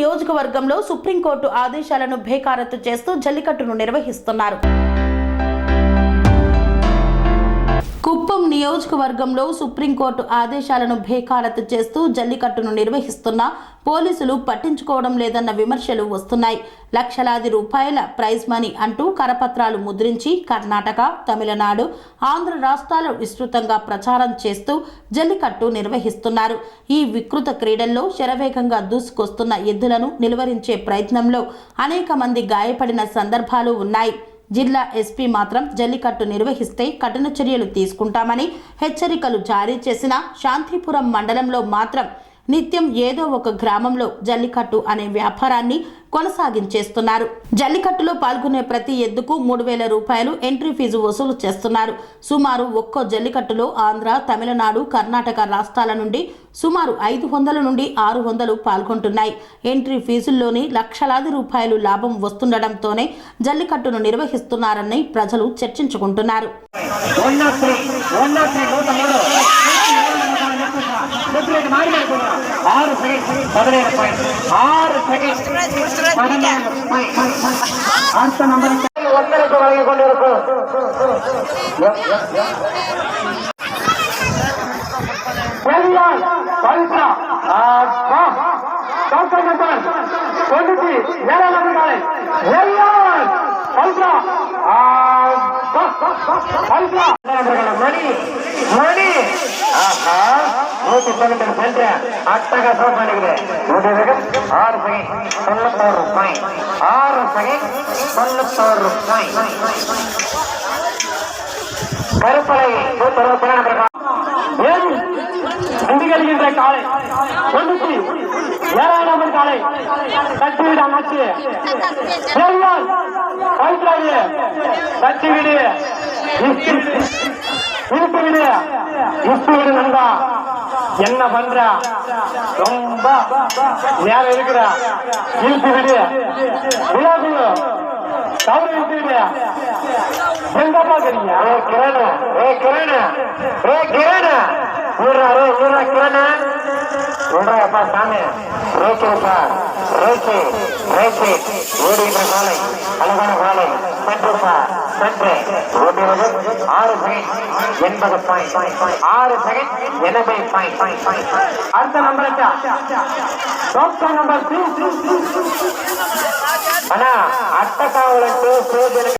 నియోజకవర్గంలో సుప్రీంకోర్టు ఆదేశాలను బేఖారతు చేస్తూ జల్లికట్టును నిర్వహిస్తున్నారు. కుప్పం నియోజకవర్గంలో సుప్రీంకోర్టు ఆదేశాలను బేఖారతు చేస్తూ జల్లికట్టును నిర్వహిస్తున్న పోలీసులు పట్టించుకోవడం లేదన్న విమర్శలు వస్తున్నాయి. లక్షలాది రూపాయల ప్రైజ్ మనీ అంటూ కరపత్రాలు ముద్రించి కర్ణాటక తమిళనాడు ఆంధ్ర రాష్ట్రాలు విస్తృతంగా ప్రచారం చేస్తూ జల్లికట్టు నిర్వహిస్తున్నారు. ఈ వికృత క్రీడల్లో శరవేగంగా దూసుకొస్తున్న ఎద్దులను నిలువరించే ప్రయత్నంలో అనేక మంది గాయపడిన సందర్భాలు ఉన్నాయి. జిల్లా ఎస్పీ మాత్రం జల్లికట్టు నిర్వహిస్తే కఠిన చర్యలు తీసుకుంటామని హెచ్చరికలు జారీ చేసిన శాంతిపురం మండలంలో మాత్రం నిత్యం ఏదో ఒక గ్రామంలో జల్లికట్టు అనే వ్యాపారాన్ని కొనసాగించేస్తున్నారు. జల్లికట్టులో పాల్గొనే ప్రతి ఎద్దుకు మూడు వేల రూపాయలు ఎంట్రీ ఫీజు వసూలు చేస్తున్నారు. సుమారు ఒక్కో జల్లికట్టులో ఆంధ్ర తమిళనాడు కర్ణాటక రాష్ట్రాల నుండి సుమారు ఐదు వందల నుండి ఆరు వందలు పాల్గొంటున్నాయి. ఎంట్రీ ఫీజుల్లోని లక్షలాది రూపాయలు లాభం వస్తుండటంతోనే జల్లికట్టును నిర్వహిస్తున్నారని ప్రజలు చర్చించుకుంటున్నారు. செகண்ட் மாறி ஆறு செகண்ட் பதினேழு பாயிண்ட் மணி மணி. ஆஹா. நூத்தி பன்னெண்டு சென்று அட்டகாசம் பண்ணுகிறேன் ஆறு சகை தொண்ணூத்தோரு ரூபாய் ஆறு சகை தொண்ணூத்தோரு ரூபாய் கருப்பலை திகழ்கின்ற காலை தொண்ணூத்தி ஏழாம் காலை கட்டிவிடாம் ஆச்சு கழுத்தாடு கட்டி விடு இஸ்து விடு இஸ்து விடு நண்பா என்ன பண்ற? ரொம்ப வேற இருக்கிற இழுத்து விடு. விழாக்குள்ள தவறு இழுத்து விடு. எங்க பாக்குறீங்க? ஏ கிரண் ஏ கிரண் ஏ கிரண் ஊர்ரா ரே ஊர்ரா கிரண் ஊர்றாப்பா சாமி. ரேக்கிருப்பா ரேக்கி ரேக்கி ஓடுகின்ற காலை அழகான காலை சென்றுப்பா சென்று. ஓடுவது ஆறு செகண்ட். எண்பது பாயிண்ட் ஆறு செகண்ட். எண்பது பாயிண்ட் அடுத்த நம்பர் டாக்டர் நம்பர் அண்ணா அட்ட டூ